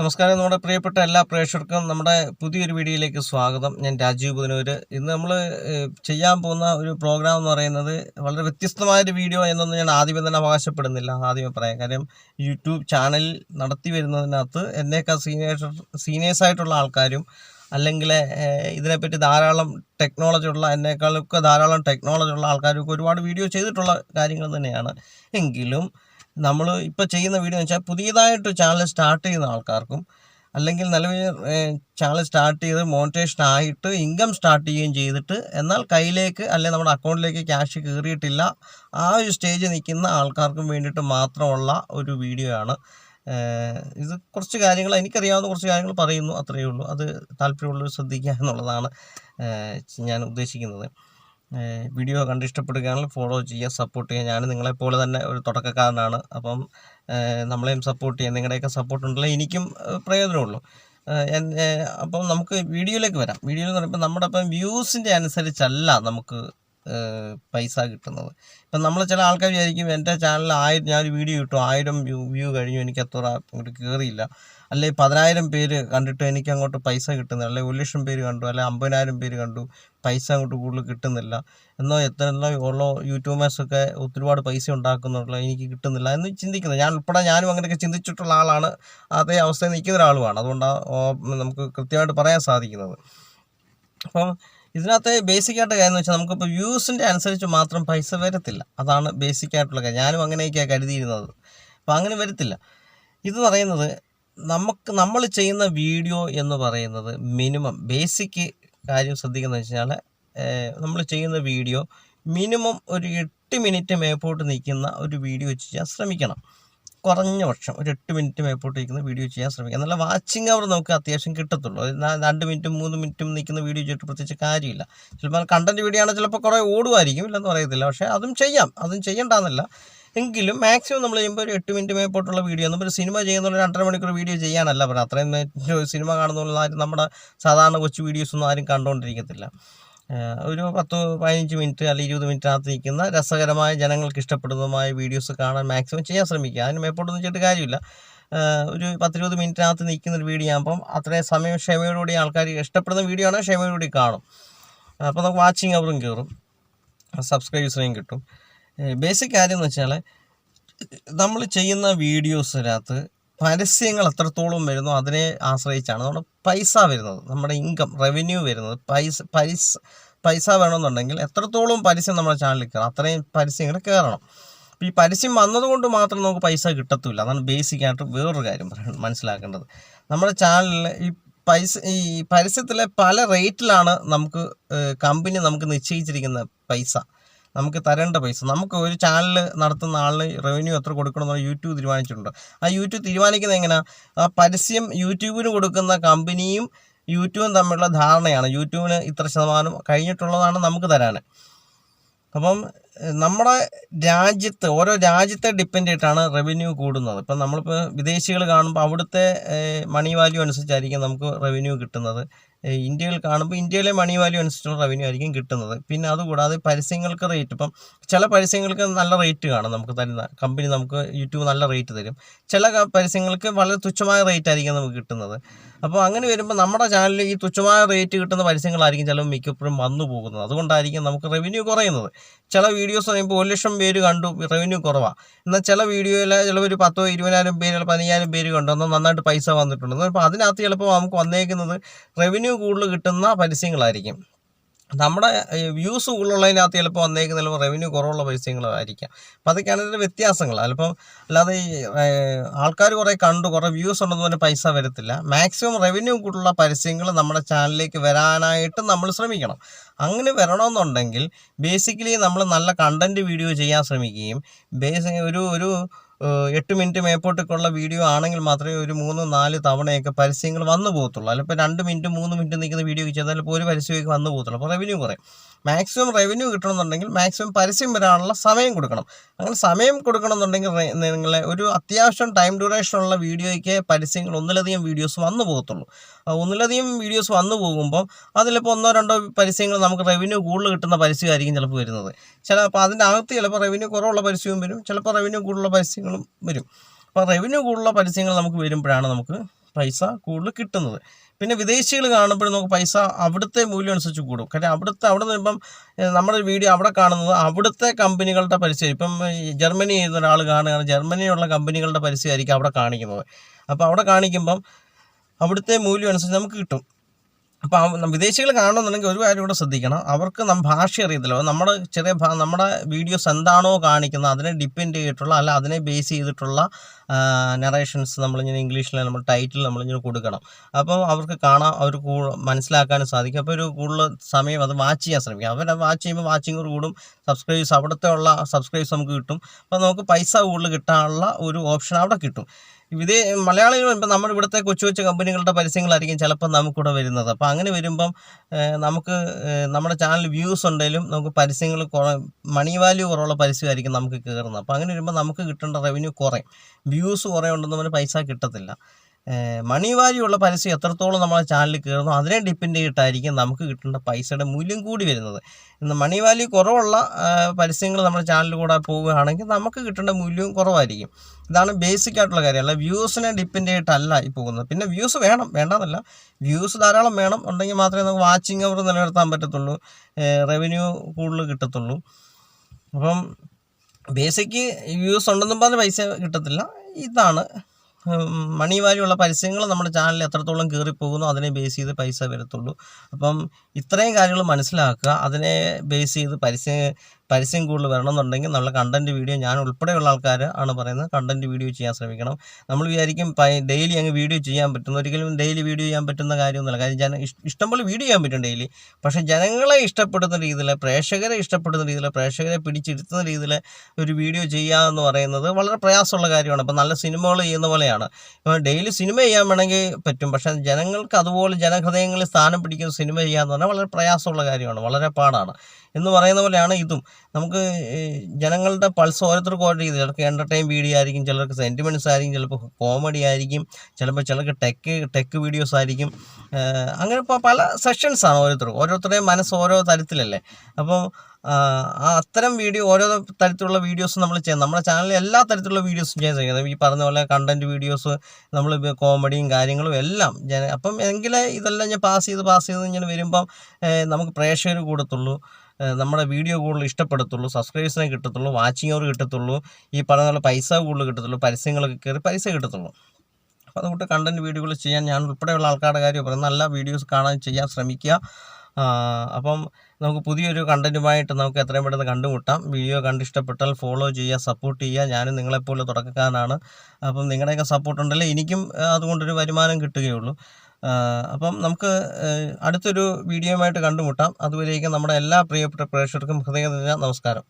നമസ്കാരം. നമ്മുടെ പ്രിയപ്പെട്ട എല്ലാ പ്രേക്ഷകർക്കും നമ്മുടെ പുതിയൊരു വീഡിയോയിലേക്ക് സ്വാഗതം. ഞാൻ രാജീവ് പുതിനൂര്. ഇന്ന് നമ്മൾ ചെയ്യാൻ പോകുന്ന ഒരു പ്രോഗ്രാം എന്ന് പറയുന്നത് വളരെ വ്യത്യസ്തമായ ഒരു വീഡിയോ എന്നൊന്നും ഞാൻ ആദ്യമേ തന്നെ അവകാശപ്പെടുന്നില്ല. ആദ്യമേ പറയാം. കാര്യം യൂട്യൂബ് ചാനൽ നടത്തി വരുന്നതിനകത്ത് എന്നേക്കാൾ സീനിയേഴ്സ് സീനിയേഴ്സ് ആയിട്ടുള്ള ആൾക്കാരും അല്ലെങ്കിൽ ഇതിനെപ്പറ്റി ധാരാളം ടെക്നോളജി ഉള്ള എന്നേക്കാളൊക്കെ ധാരാളം ടെക്നോളജി ഉള്ള ആൾക്കാരൊക്കെ ഒരുപാട് വീഡിയോ ചെയ്തിട്ടുള്ള കാര്യങ്ങൾ തന്നെയാണ്. എങ്കിലും നമ്മൾ ഇപ്പോൾ ചെയ്യുന്ന വീഡിയോ എന്ന് വെച്ചാൽ പുതിയതായിട്ട് ചാനൽ സ്റ്റാർട്ട് ചെയ്യുന്ന ആൾക്കാർക്കും അല്ലെങ്കിൽ നിലവിൽ ചാനൽ സ്റ്റാർട്ട് ചെയ്ത് മോണിറ്റേഷൻ ആയിട്ട് ഇൻകം സ്റ്റാർട്ട് ചെയ്യുകയും ചെയ്തിട്ട് എന്നാൽ കയ്യിലേക്ക് അല്ലെങ്കിൽ നമ്മുടെ അക്കൗണ്ടിലേക്ക് ക്യാഷ് കയറിയിട്ടില്ല ആ ഒരു സ്റ്റേജ് നിൽക്കുന്ന ആൾക്കാർക്കും വേണ്ടിയിട്ട് മാത്രമുള്ള ഒരു വീഡിയോ ആണ്. ഇത് കുറച്ച് കാര്യങ്ങൾ എനിക്കറിയാവുന്ന കുറച്ച് കാര്യങ്ങൾ പറയുന്നു അത്രയേ ഉള്ളൂ. അത് താല്പര്യമുള്ളവർ ശ്രദ്ധിക്കുക എന്നുള്ളതാണ് ഞാൻ ഉദ്ദേശിക്കുന്നത്. വീഡിയോ കണ്ട് ഇഷ്ടപ്പെടുകയാണെങ്കിൽ ഫോളോ ചെയ്യുക സപ്പോർട്ട് ചെയ്യുക. ഞാൻ നിങ്ങളെപ്പോലെ തന്നെ ഒരു തുടക്കക്കാരനാണ്. അപ്പം നമ്മളെയും സപ്പോർട്ട് ചെയ്യുക. നിങ്ങളുടെയൊക്കെ സപ്പോർട്ട് ഉണ്ടല്ലോ? എനിക്കും പ്രയോജനമുള്ളൂ. അപ്പം നമുക്ക് വീഡിയോയിലേക്ക് വരാം. വീഡിയോ എന്ന് പറയുമ്പോൾ നമ്മുടെ ഇപ്പം വ്യൂസിന്റെ അനുസരിച്ചല്ല നമുക്ക് പൈസ കിട്ടുന്നത്. ഇപ്പം നമ്മൾ ചില ആൾക്കാർ വിചാരിക്കും എന്റെ ചാനലിൽ ആയിരം ഞാൻ വീഡിയോ ഇട്ടു. ആയിരം വ്യൂ വ്യൂ കഴിഞ്ഞു. എനിക്ക് അത്ര അങ്ങോട്ട് കയറിയില്ല അല്ലെങ്കിൽ പതിനായിരം പേര് കണ്ടിട്ട് എനിക്ക് അങ്ങോട്ട് പൈസ കിട്ടുന്നില്ല. അല്ലെങ്കിൽ ഒരു ലക്ഷം പേര് കണ്ടു. അല്ലെങ്കിൽ അമ്പതിനായിരം പേര് കണ്ടു. പൈസ അങ്ങോട്ട് കൂടുതൽ കിട്ടുന്നില്ല. എന്നോ എത്ര ഉള്ള യൂട്യൂബേഴ്സൊക്കെ ഒത്തിരിപാട് പൈസ ഉണ്ടാക്കുന്നുള്ള എനിക്ക് കിട്ടുന്നില്ല എന്ന് ചിന്തിക്കുന്നത് ഞാൻ ഉൾപ്പെടെ ഞാനും അങ്ങനെയൊക്കെ ചിന്തിച്ചിട്ടുള്ള ആളാണ്. അതേ അവസ്ഥയിൽ നിൽക്കുന്ന ഒരാളുമാണ്. അതുകൊണ്ടാണ് നമുക്ക് കൃത്യമായിട്ട് പറയാൻ സാധിക്കുന്നത്. അപ്പം ഇതിനകത്ത് ബേസിക് ആയിട്ട് കാര്യം എന്ന് വെച്ചാൽ നമുക്കിപ്പോൾ വ്യൂസിന്റെ അനുസരിച്ച് മാത്രം പൈസ വരത്തില്ല. അതാണ് ബേസിക് ആയിട്ടുള്ള കാര്യം. ഞാനും അങ്ങനെയൊക്കെയാണ് കരുതിയിരുന്നത്. അപ്പോൾ അങ്ങനെ വരത്തില്ല. ഇത് പറയുന്നത് നമുക്ക് നമ്മൾ ചെയ്യുന്ന വീഡിയോ എന്ന് പറയുന്നത് മിനിമം ബേസിക് കാര്യം ശ്രദ്ധിക്കുന്നത് വെച്ചാൽ നമ്മൾ ചെയ്യുന്ന വീഡിയോ മിനിമം ഒരു എട്ട് മിനിറ്റ് മേപ്പോട്ട് നിൽക്കുന്ന ഒരു വീഡിയോ ചെയ്യാൻ ശ്രമിക്കണം. കുറഞ്ഞ പക്ഷം ഒരു എട്ട് മിനിറ്റ് മേപ്പോട്ട് നിൽക്കുന്ന വീഡിയോ ചെയ്യാൻ ശ്രമിക്കുക എന്നാൽ വാച്ചിങ് അവർ നമുക്ക് അത്യാവശ്യം കിട്ടത്തുള്ളൂ. രണ്ട് മിനിറ്റും മൂന്ന് മിനിറ്റും നിൽക്കുന്ന വീഡിയോ ചെയ്തിട്ട് പ്രത്യേകിച്ച് കാര്യമില്ല. ചിലപ്പോൾ കണ്ടന്റ് വീഡിയോ ആണെങ്കിൽ ചിലപ്പോൾ കുറേ ഓടുമായിരിക്കും ഇല്ലെന്ന് പറയത്തില്ല. പക്ഷേ അതും ചെയ്യാം. അതും ചെയ്യണ്ടെന്നല്ല എങ്കിലും മാക്സിമം നമ്മൾ ചെയ്യുമ്പോൾ ഒരു എട്ട് മിനിറ്റ് മേപ്പോട്ടുള്ള വീഡിയോ നമ്മൾ ഒരു സിനിമ ചെയ്യുന്ന രണ്ടര മണിക്കൂർ വീഡിയോ ചെയ്യാനല്ല പറയുക. അത്രയും സിനിമ കാണുന്നുള്ള ആരും നമ്മുടെ സാധാരണ കൊച്ചു വീഡിയോസൊന്നും ആരും കണ്ടുകൊണ്ടിരിക്കത്തില്ല ഒരു പത്ത് പതിനഞ്ച് മിനിറ്റ് അല്ലെങ്കിൽ ഇരുപത് മിനിറ്റിനകത്ത് നിൽക്കുന്ന രസകരമായ ജനങ്ങൾക്ക് ഇഷ്ടപ്പെടുന്നതുമായ വീഡിയോസ് കാണാൻ മാക്സിമം ചെയ്യാൻ ശ്രമിക്കുക. അതിന് മേപ്പോട്ടൊന്നും ചെയ്തിട്ട് കാര്യമില്ല. ഒരു പത്തിരുപത് മിനിറ്റിനകത്ത് നിൽക്കുന്ന ഒരു വീഡിയോ ആകുമ്പം അത്രയും സമയം ക്ഷമയോടുകൂടി ആൾക്കാർ ഇഷ്ടപ്പെടുന്ന വീഡിയോ ആണെങ്കിൽ ക്ഷമയോടുകൂടി കാണും. അപ്പോൾ നമുക്ക് വാച്ചിങ് അവറും കയറും സബ്സ്ക്രൈബേഴ്സിനെയും കിട്ടും. ബേസിക് കാര്യം എന്ന് വെച്ചാൽ നമ്മൾ ചെയ്യുന്ന വീഡിയോസിനകത്ത് പരസ്യങ്ങൾ എത്രത്തോളം വരുന്നോ അതിനെ ആശ്രയിച്ചാണ് നമ്മുടെ പൈസ വരുന്നത്. നമ്മുടെ ഇൻകം റവന്യൂ വരുന്നത്. പൈസ പൈസ പൈസ വേണമെന്നുണ്ടെങ്കിൽ എത്രത്തോളം പരസ്യം നമ്മുടെ ചാനലിൽ കയറണം അത്രയും പരസ്യം ഇങ്ങനെ കയറണം. അപ്പോൾ ഈ പരസ്യം വന്നതുകൊണ്ട് മാത്രം നമുക്ക് പൈസ കിട്ടത്തില്ല. അതാണ് ബേസിക് ആയിട്ട് വേറൊരു കാര്യം മനസ്സിലാക്കേണ്ടത്. നമ്മുടെ ചാനലിൽ ഈ പൈസ ഈ പരസ്യത്തിലെ പല റേറ്റിലാണ് നമുക്ക് കമ്പനി നമുക്ക് നിശ്ചയിച്ചിരിക്കുന്ന പൈസ. നമുക്ക് തരേണ്ട പൈസ. നമുക്ക് ഒരു ചാനൽ നടത്തുന്ന ആളിന് റവന്യൂ എത്ര കൊടുക്കണമെന്ന് യൂട്യൂബ് തീരുമാനിച്ചിട്ടുണ്ട്. ആ യൂട്യൂബ് തീരുമാനിക്കുന്നത് എങ്ങനെയാണ് ആ പരസ്യം യൂട്യൂബിന് കൊടുക്കുന്ന കമ്പനിയും യൂട്യൂബും തമ്മിലുള്ള ധാരണയാണ്. യൂട്യൂബിന് ഇത്ര ശതമാനം കഴിഞ്ഞിട്ടുള്ളതാണ് നമുക്ക് തരാൻ. അപ്പം നമ്മുടെ രാജ്യത്ത് ഓരോ രാജ്യത്തെ ഡിപ്പെൻഡ് ചെയ്തിട്ടാണ് റവന്യൂ കൂടുന്നത്. ഇപ്പം നമ്മളിപ്പോൾ വിദേശികൾ കാണുമ്പോൾ അവിടുത്തെ മണി വാല്യൂ അനുസരിച്ചായിരിക്കും നമുക്ക് റവന്യൂ കിട്ടുന്നത്. ഇന്ത്യയിൽ കാണുമ്പോൾ ഇന്ത്യയിലെ മണി വാല്യൂ അനുസരിച്ചുള്ള റവന്യൂ ആയിരിക്കും കിട്ടുന്നത്. പിന്നെ അതുകൂടാതെ പരസ്യങ്ങൾക്ക് റേറ്റ് ഇപ്പം ചില പരസ്യങ്ങൾക്ക് നല്ല റേറ്റ് കാണും. നമുക്ക് തരുന്ന കമ്പനി നമുക്ക് യൂട്യൂബ് നല്ല റേറ്റ് തരും. ചില പരസ്യങ്ങൾക്ക് വളരെ തുച്ഛമായ റേറ്റ് ആയിരിക്കും നമുക്ക് കിട്ടുന്നത്. അപ്പോൾ അങ്ങനെ വരുമ്പോൾ നമ്മുടെ ചാനലിൽ ഈ തുച്ഛമായ റേറ്റ് കിട്ടുന്ന പരസ്യങ്ങളായിരിക്കും ചിലപ്പോൾ മിക്കപ്പോഴും വന്നു പോകുന്നത്. അതുകൊണ്ടായിരിക്കും നമുക്ക് റവന്യൂ കുറയുന്നത്. ചില വീഡിയോസ് പറയുമ്പോൾ ഒരു ലക്ഷം പേര് കണ്ടു റവന്യൂ കുറവാണ് എന്നാൽ ചില വീഡിയോയിൽ ചിലപ്പോൾ ഒരു പത്തോ ഇരുപതിനായിരം പേര് പതിനയ്യായിരം പേര് കണ്ടു എന്നാൽ നന്നായിട്ട് പൈസ വന്നിട്ടുണ്ട്. അപ്പോൾ അതിനകത്ത് ചിലപ്പോൾ നമുക്ക് വന്നേക്കുന്നത് റവന്യൂ കൂടുതൽ കിട്ടുന്ന പരസ്യങ്ങളായിരിക്കും. നമ്മുടെ വ്യൂസ് കൂടുതലുള്ളതിനകത്ത് ചിലപ്പോൾ വന്നേക്കുന്ന ചിലപ്പോൾ റവന്യൂ കുറവുള്ള പൈസകളായിരിക്കാം. അപ്പോൾ അതൊക്കെയാണ് ഇതിന്റെ വ്യത്യാസങ്ങൾ. ചിലപ്പം അല്ലാതെ ഈ ആൾക്കാർ കുറേ കണ്ടു കുറേ വ്യൂസ് ഉണ്ടെന്ന് പറഞ്ഞാൽ പൈസ വരത്തില്ല. മാക്സിമം റവന്യൂ കൂടുതലുള്ള പരസ്യങ്ങൾ നമ്മുടെ ചാനലിലേക്ക് വരാനായിട്ട് നമ്മൾ ശ്രമിക്കണം. അങ്ങനെ വരണമെന്നുണ്ടെങ്കിൽ ബേസിക്കലി നമ്മൾ നല്ല കണ്ടന്റ് വീഡിയോ ചെയ്യാൻ ശ്രമിക്കുകയും ബേസിക് ഒരു ഒരു എട്ട് മിനിറ്റ് മേപ്പോട്ടേക്കുള്ള വീഡിയോ ആണെങ്കിൽ മാത്രമേ ഒരു മൂന്ന് നാല് തവണയൊക്കെ പരസ്യങ്ങൾ വന്നു പോകത്തുള്ളൂ. അല്ലെങ്കിൽ ഇപ്പോൾ രണ്ട് മിനിറ്റ് മൂന്ന് മിനിറ്റ് നിൽക്കുന്ന വീഡിയോ ചെയ്താൽ ഇപ്പോൾ ഒരു പരസ്യമൊക്കെ വന്നു പോകത്തുള്ളൂ. അപ്പോൾ റവന്യൂ കുറയും. മാക്സിമം റവന്യൂ കിട്ടണമെന്നുണ്ടെങ്കിൽ മാക്സിമം പരസ്യം വരാനുള്ള സമയം കൊടുക്കണം. അങ്ങനെ സമയം കൊടുക്കണമെന്നുണ്ടെങ്കിൽ നിങ്ങളെ ഒരു അത്യാവശ്യം ടൈം ഡ്യൂറേഷനുള്ള വീഡിയോയ്ക്ക് പരസ്യങ്ങൾ ഒന്നിലധികം വീഡിയോസ് വന്നു പോകത്തുള്ളൂ. ഒന്നിലധികം വീഡിയോസ് വന്നു പോകുമ്പോൾ അതിലിപ്പോൾ ഒന്നോ രണ്ടോ പരസ്യങ്ങൾ നമുക്ക് റവന്യൂ കൂടുതൽ കിട്ടുന്ന പരസ്യമായിരിക്കും ചിലപ്പോൾ വരുന്നത്. ചില അപ്പോൾ അതിന്റെ അകത്ത് ചിലപ്പോൾ റവന്യൂ കുറവുള്ള പരസ്യവും വരും ചിലപ്പോൾ റവന്യൂ കൂടുതലുള്ള പരസ്യങ്ങളും വരും. അപ്പോൾ റവന്യൂ കൂടുതലുള്ള പരസ്യങ്ങൾ നമുക്ക് വരുമ്പോഴാണ് നമുക്ക് പൈസ കൂടുതൽ കിട്ടുന്നത്. പിന്നെ വിദേശികൾ കാണുമ്പോൾ നമുക്ക് പൈസ അവിടുത്തെ മൂല്യം അനുസരിച്ച് കൂടും. കാര്യം അവിടുത്തെ അവിടെ നിന്ന് ഇപ്പം നമ്മുടെ വീഡിയോ അവിടെ കാണുന്നത് അവിടുത്തെ കമ്പനികളുടെ പരസ്യം ഇപ്പം ജർമ്മനി ചെയ്യുന്ന ഒരാൾ കാണുകയാണ്. ജർമ്മനിയുള്ള കമ്പനികളുടെ പരസ്യമായിരിക്കും അവിടെ കാണിക്കുന്നത്. അപ്പോൾ അവിടെ കാണിക്കുമ്പം അവിടുത്തെ മൂല്യം അനുസരിച്ച് നമുക്ക് കിട്ടും. അപ്പോൾ വിദേശികൾ കാണണമെന്നുണ്ടെങ്കിൽ ഒരു കാര്യം കൂടെ ശ്രദ്ധിക്കണം. അവർക്ക് നം ഭാഷ അറിയത്തില്ല. നമ്മുടെ ചെറിയ നമ്മുടെ വീഡിയോസ് എന്താണോ കാണിക്കുന്നത് അതിനെ ഡിപ്പെൻഡ് ചെയ്തിട്ടുള്ള അല്ല അതിനെ ബേസ് ചെയ്തിട്ടുള്ള നറേഷൻസ് നമ്മളിങ്ങനെ ഇംഗ്ലീഷിൽ നമ്മൾ ടൈറ്റിൽ നമ്മളിങ്ങനെ കൊടുക്കണം. അപ്പോൾ അവർക്ക് കാണാൻ അവർ മനസ്സിലാക്കാനും സാധിക്കും. അപ്പോൾ ഒരു കൂടുതൽ സമയം അത് വാച്ച് ചെയ്യാൻ ശ്രമിക്കും. അവരെ വാച്ച് ചെയ്യുമ്പോൾ വാച്ചിങ് കൂടും സബ്സ്ക്രൈബ്സ് അവിടുത്തെ ഉള്ള സബ്സ്ക്രൈബ്സ് നമുക്ക് കിട്ടും. അപ്പോൾ നമുക്ക് പൈസ കൂടുതൽ കിട്ടാനുള്ള ഒരു ഓപ്ഷൻ അവിടെ കിട്ടും. ഇതേ മലയാളികൾ ഇപ്പം നമ്മുടെ ഇവിടുത്തെ കൊച്ചു കൊച്ചു കമ്പനികളുടെ പരസ്യങ്ങളായിരിക്കും ചിലപ്പോൾ നമുക്കിവിടെ വരുന്നത്. അപ്പം അങ്ങനെ വരുമ്പം നമുക്ക് നമ്മുടെ ചാനൽ വ്യൂസ് ഉണ്ടെങ്കിലും നമുക്ക് പരസ്യങ്ങൾ മണി വാല്യൂ കുറവുള്ള പരസ്യമായിരിക്കും നമുക്ക് കയറുന്നത്. അപ്പം അങ്ങനെ വരുമ്പോൾ നമുക്ക് കിട്ടേണ്ട റവന്യൂ കുറയും. വ്യൂസ് കുറേ ഉണ്ടെന്ന് പറഞ്ഞാൽ പൈസ കിട്ടത്തില്ല. മണി വാല്യൂ ഉള്ള പരസ്യം എത്രത്തോളം നമ്മളെ ചാനലിൽ കയറുന്നു അതിനെ ഡിപ്പെൻഡ് ചെയ്തിട്ടായിരിക്കും നമുക്ക് കിട്ടേണ്ട പൈസയുടെ മൂല്യം കൂടി വരുന്നത്. ഇന്ന് മണി വാല്യൂ കുറവുള്ള പരസ്യങ്ങൾ നമ്മുടെ ചാനലിൽ കൂടെ പോവുകയാണെങ്കിൽ നമുക്ക് കിട്ടേണ്ട മൂല്യവും കുറവായിരിക്കും. ഇതാണ് ബേസിക് ആയിട്ടുള്ള കാര്യം. അല്ല വ്യൂസിനെ ഡിപ്പെൻഡ് ചെയ്തിട്ടല്ല ഈ പോകുന്നത്. പിന്നെ വ്യൂസ് വേണം. വേണ്ടെന്നല്ല. വ്യൂസ് ധാരാളം വേണം. ഉണ്ടെങ്കിൽ മാത്രമേ നമുക്ക് വാച്ചിങ് അവർ നിലനിർത്താൻ പറ്റത്തുള്ളൂ. റവന്യൂ കൂടുതൽ കിട്ടത്തുള്ളൂ. അപ്പം ബേസിക് വ്യൂസ് ഉണ്ടെന്നും പറഞ്ഞ് പൈസ കിട്ടത്തില്ല. ഇതാണ് മണി വാല്യൂ ഉള്ള പരസ്യങ്ങൾ നമ്മുടെ ചാനലിൽ എത്രത്തോളം കയറിപ്പോകുന്നു അതിനെ ബേസ് ചെയ്ത് പൈസ വരത്തുള്ളൂ. അപ്പം ഇത്രയും കാര്യങ്ങൾ മനസ്സിലാക്കുക. അതിനെ ബേസ് ചെയ്ത് പരസ്യം പരസ്യം കൂടുതൽ വരണമെന്നുണ്ടെങ്കിൽ നമ്മൾ കണ്ടന്റ് വീഡിയോ ഞാൻ ഉൾപ്പെടെയുള്ള ആൾക്കാർ ആണ് പറയുന്നത് കണ്ടന്റ് വീഡിയോ ചെയ്യാൻ ശ്രമിക്കണം. നമ്മൾ വിചാരിക്കും ഡെയിലി അങ്ങ് വീഡിയോ ചെയ്യാൻ പറ്റുന്ന ഒരിക്കലും ഡെയിലി വീഡിയോ ചെയ്യാൻ പറ്റുന്ന കാര്യമൊന്നുമില്ല. കാര്യം ജന ഇഷ്- ഇഷ്ടംപോലെ വീഡിയോ ചെയ്യാൻ പറ്റും ഡെയിലി പക്ഷേ ജനങ്ങളെ ഇഷ്ടപ്പെടുന്ന രീതിയിൽ പ്രേക്ഷകരെ ഇഷ്ടപ്പെടുന്ന രീതിയിൽ പ്രേക്ഷകരെ പിടിച്ചിരുത്തുന്ന രീതിയിൽ ഒരു വീഡിയോ ചെയ്യുക എന്ന് പറയുന്നത് വളരെ പ്രയാസമുള്ള കാര്യമാണ്. ഇപ്പം നല്ല സിനിമകൾ ചെയ്യുന്ന പോലെയാണ്. ഇപ്പോൾ ഡെയിലി സിനിമ ചെയ്യാൻ വേണമെങ്കിൽ പറ്റും. പക്ഷേ ജനങ്ങൾക്ക് അതുപോലെ ജനഹൃദയങ്ങളിൽ സ്ഥാനം പിടിക്കുന്ന സിനിമ ചെയ്യുക എന്ന് പറഞ്ഞാൽ വളരെ പ്രയാസമുള്ള കാര്യമാണ്. വളരെ പാടാണ്. എന്ന് പറയുന്ന പോലെയാണ് ഇതും. നമുക്ക് ജനങ്ങളുടെ പൾസ് ഓരോരുത്തർക്കും ഓരോ രീതി ചിലർക്ക് എന്റർടൈൻ വീഡിയോ ആയിരിക്കും ചിലർക്ക് സെന്റിമെന്റ്സ് ആയിരിക്കും ചിലപ്പോൾ കോമഡി ആയിരിക്കും ചിലപ്പോൾ ചിലർക്ക് ടെക്ക് ടെക്ക് വീഡിയോസ് ആയിരിക്കും. അങ്ങനെ ഇപ്പോൾ പല സെഷൻസാണ് ഓരോരുത്തർക്കും ഓരോരുത്തരുടെയും മനസ്സ് ഓരോ തരത്തിലല്ലേ? അപ്പോൾ അത്തരം വീഡിയോ ഓരോ തരത്തിലുള്ള വീഡിയോസ് നമ്മൾ ചെയ്യാം. നമ്മുടെ ചാനലിൽ എല്ലാ തരത്തിലുള്ള വീഡിയോസും ചെയ്യാൻ ശ്രമിക്കുന്നത് ഈ പറഞ്ഞ പോലെ കണ്ടന്റ് വീഡിയോസ് നമ്മൾ കോമഡിയും കാര്യങ്ങളും എല്ലാം ഞാൻ അപ്പം എങ്കിലേ ഇതെല്ലാം ഞാൻ പാസ് ചെയ്ത് പാസ് ചെയ്ത് ഇങ്ങനെ വരുമ്പം നമുക്ക് പ്രേക്ഷകർ കൂടത്തുള്ളൂ. നമ്മുടെ വീഡിയോ കൂടുതൽ ഇഷ്ടപ്പെടത്തുള്ളൂ സബ്സ്ക്രൈബേഴ്സിനെ കിട്ടത്തുള്ളൂ വാച്ചിങ് അവർ കിട്ടത്തുള്ളൂ ഈ പറഞ്ഞ പോലെ പൈസ കൂടുതൽ കിട്ടത്തുള്ളൂ പരസ്യങ്ങളൊക്കെ കയറി പൈസ കിട്ടത്തുള്ളൂ. അപ്പോൾ അതുകൊണ്ട് കണ്ടന്റ് വീഡിയോകൾ ചെയ്യാൻ ഞാൻ ഉൾപ്പെടെയുള്ള ആൾക്കാരുടെ കാര്യം പറയും നല്ല വീഡിയോസ് കാണാൻ ചെയ്യാൻ ശ്രമിക്കുക. അപ്പം നമുക്ക് പുതിയൊരു കണ്ടന്റുമായിട്ട് നമുക്ക് എത്രയും പെട്ടെന്ന് കണ്ടുമുട്ടാം. വീഡിയോ കണ്ടിഷ്ടപ്പെട്ടാൽ ഫോളോ ചെയ്യുക സപ്പോർട്ട് ചെയ്യുക. ഞാനും നിങ്ങളെപ്പോലെ തുടക്കക്കാരനാണ്. അപ്പം നിങ്ങളുടെയൊക്കെ സപ്പോർട്ട് ഉണ്ടല്ലേ? എനിക്കും അതുകൊണ്ടൊരു വരുമാനം കിട്ടുകയുള്ളൂ. അപ്പം നമുക്ക് അടുത്തൊരു വീഡിയോയുമായിട്ട് കണ്ടുമുട്ടാം. അതുവരേക്കും നമ്മുടെ എല്ലാ പ്രിയപ്പെട്ട പ്രേക്ഷകർക്കും ഹൃദയ നമസ്കാരം.